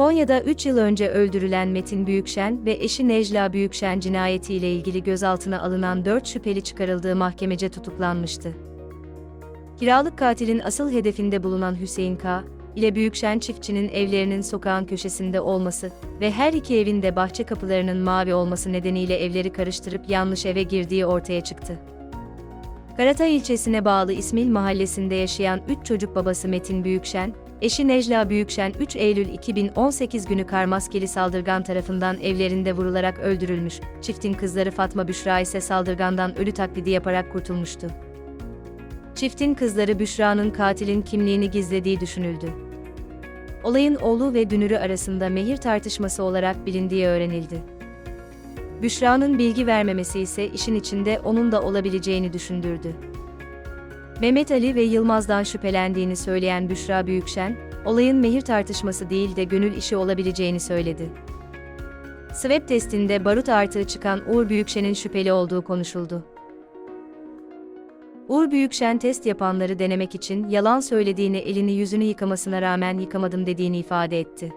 Konya'da 3 yıl önce öldürülen Metin Büyükşen ve eşi Necla Büyükşen cinayetiyle ilgili gözaltına alınan 4 şüpheli çıkarıldığı mahkemece tutuklanmıştı. Kiralık katilin asıl hedefinde bulunan Hüseyin K. ile Büyükşen çiftçinin evlerinin sokağın köşesinde olması ve her iki evin de bahçe kapılarının mavi olması nedeniyle evleri karıştırıp yanlış eve girdiği ortaya çıktı. Karatay ilçesine bağlı İsmil mahallesinde yaşayan 3 çocuk babası Metin Büyükşen, eşi Necla Büyükşen 3 Eylül 2018 günü karmaskeli saldırgan tarafından evlerinde vurularak öldürülmüş, çiftin kızları Fatma Büşra ise saldırgandan ölü taklidi yaparak kurtulmuştu. Çiftin kızları Büşra'nın katilin kimliğini gizlediği düşünüldü. Olayın oğlu ve dünürü arasında mehir tartışması olarak bilindiği öğrenildi. Büşra'nın bilgi vermemesi ise işin içinde onun da olabileceğini düşündürdü. Mehmet Ali ve Yılmaz'dan şüphelendiğini söyleyen Büşra Büyükşen, olayın mehir tartışması değil de gönül işi olabileceğini söyledi. Swab testinde barut artığı çıkan Uğur Büyükşen'in şüpheli olduğu konuşuldu. Uğur Büyükşen test yapanları denemek için yalan söylediğini elini yüzünü yıkamasına rağmen yıkamadım dediğini ifade etti.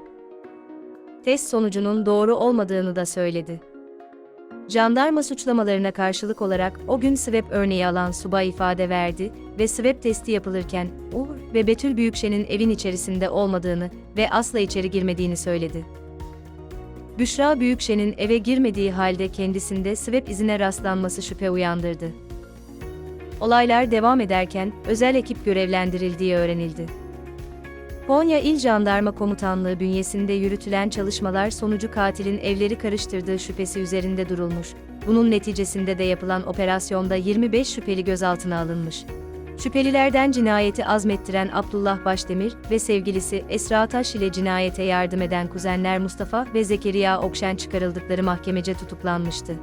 Test sonucunun doğru olmadığını da söyledi. Jandarma suçlamalarına karşılık olarak o gün swab örneği alan subay ifade verdi ve swab testi yapılırken Uğur ve Betül Büyükşen'in evin içerisinde olmadığını ve asla içeri girmediğini söyledi. Büşra Büyükşen'in eve girmediği halde kendisinde swab izine rastlanması şüphe uyandırdı. Olaylar devam ederken özel ekip görevlendirildiği öğrenildi. Konya İl Jandarma Komutanlığı bünyesinde yürütülen çalışmalar sonucu katilin evleri karıştırdığı şüphesi üzerinde durulmuş. Bunun neticesinde de yapılan operasyonda 25 şüpheli gözaltına alınmış. Şüphelilerden cinayeti azmettiren Abdullah Başdemir ve sevgilisi Esra Taş ile cinayete yardım eden kuzenler Mustafa ve Zekeriya Okşen çıkarıldıkları mahkemece tutuklanmıştı.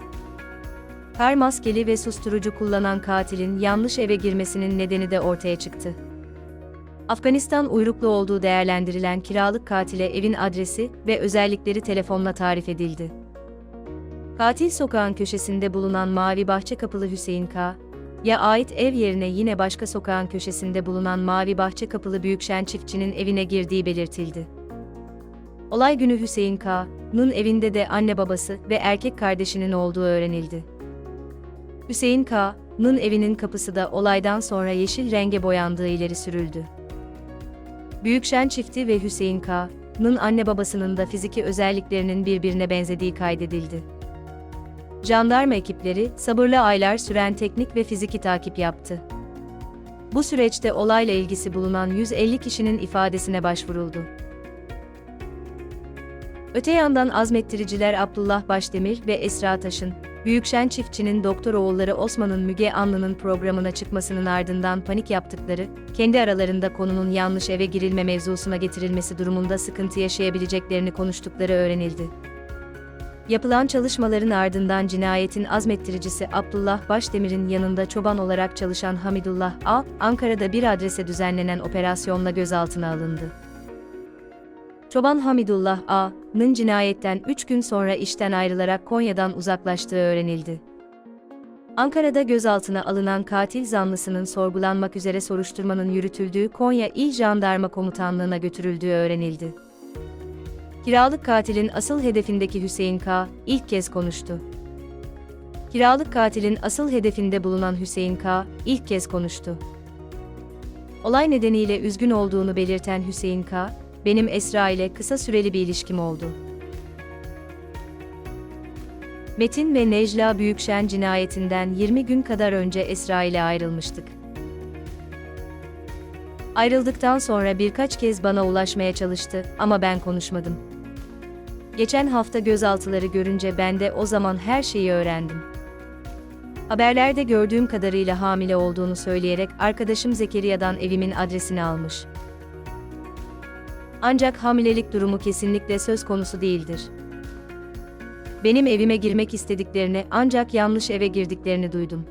Kar maskeli ve susturucu kullanan katilin yanlış eve girmesinin nedeni de ortaya çıktı. Afganistan uyruklu olduğu değerlendirilen kiralık katile evin adresi ve özellikleri telefonla tarif edildi. Katil sokağın köşesinde bulunan Mavi Bahçe Kapılı Hüseyin K. ya ait ev yerine yine başka sokağın köşesinde bulunan Mavi Bahçe Kapılı Büyükşen çiftçinin evine girdiği belirtildi. Olay günü Hüseyin K.'nın evinde de anne babası ve erkek kardeşinin olduğu öğrenildi. Hüseyin K.'nın evinin kapısı da olaydan sonra yeşil renge boyandığı ileri sürüldü. Büyükşen çifti ve Hüseyin K.'nın anne babasının da fiziki özelliklerinin birbirine benzediği kaydedildi. Jandarma ekipleri sabırlı aylar süren teknik ve fiziki takip yaptı. Bu süreçte olayla ilgisi bulunan 150 kişinin ifadesine başvuruldu. Öte yandan azmettiriciler Abdullah Başdemir ve Esra Taş'ın, Büyükşen çiftçinin doktor oğulları Osman'ın Müge Anlı'nın programına çıkmasının ardından panik yaptıkları, kendi aralarında konunun yanlış eve girilme mevzusuna getirilmesi durumunda sıkıntı yaşayabileceklerini konuştukları öğrenildi. Yapılan çalışmaların ardından cinayetin azmettiricisi Abdullah Başdemir'in yanında çoban olarak çalışan Hamidullah A, Ankara'da bir adrese düzenlenen operasyonla gözaltına alındı. Çoban Hamidullah A.'nın cinayetten 3 gün sonra işten ayrılarak Konya'dan uzaklaştığı öğrenildi. Ankara'da gözaltına alınan katil zanlısının sorgulanmak üzere soruşturmanın yürütüldüğü Konya İl Jandarma Komutanlığı'na götürüldüğü öğrenildi. Kiralık katilin asıl hedefindeki Hüseyin K. ilk kez konuştu. Kiralık katilin asıl hedefinde bulunan Hüseyin K. ilk kez konuştu. Olay nedeniyle üzgün olduğunu belirten Hüseyin K benim Esra ile kısa süreli bir ilişkim oldu. Metin ve Necla Büyükşen cinayetinden 20 gün kadar önce Esra ile ayrılmıştık. Ayrıldıktan sonra birkaç kez bana ulaşmaya çalıştı ama ben konuşmadım. Geçen hafta gözaltıları görünce ben de o zaman her şeyi öğrendim. Haberlerde gördüğüm kadarıyla hamile olduğunu söyleyerek arkadaşım Zekeriya'dan evimin adresini almış. Ancak hamilelik durumu kesinlikle söz konusu değildir. Benim evime girmek istediklerini ancak yanlış eve girdiklerini duydum.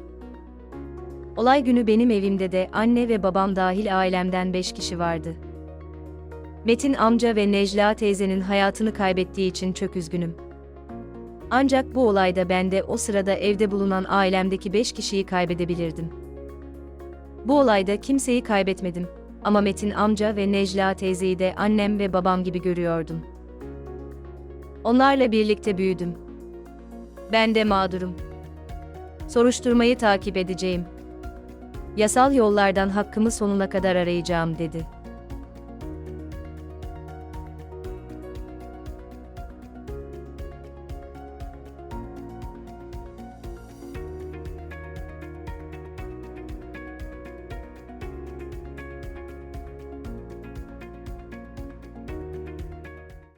Olay günü benim evimde de anne ve babam dahil ailemden 5 kişi vardı. Metin amca ve Necla teyzenin hayatını kaybettiği için çok üzgünüm. Ancak bu olayda ben de o sırada evde bulunan ailemdeki 5 kişiyi kaybedebilirdim. Bu olayda kimseyi kaybetmedim ama Metin amca ve Necla teyzeyi de annem ve babam gibi görüyordum. Onlarla birlikte büyüdüm. Ben de mağdurum. Soruşturmayı takip edeceğim. Yasal yollardan hakkımı sonuna kadar arayacağım dedi.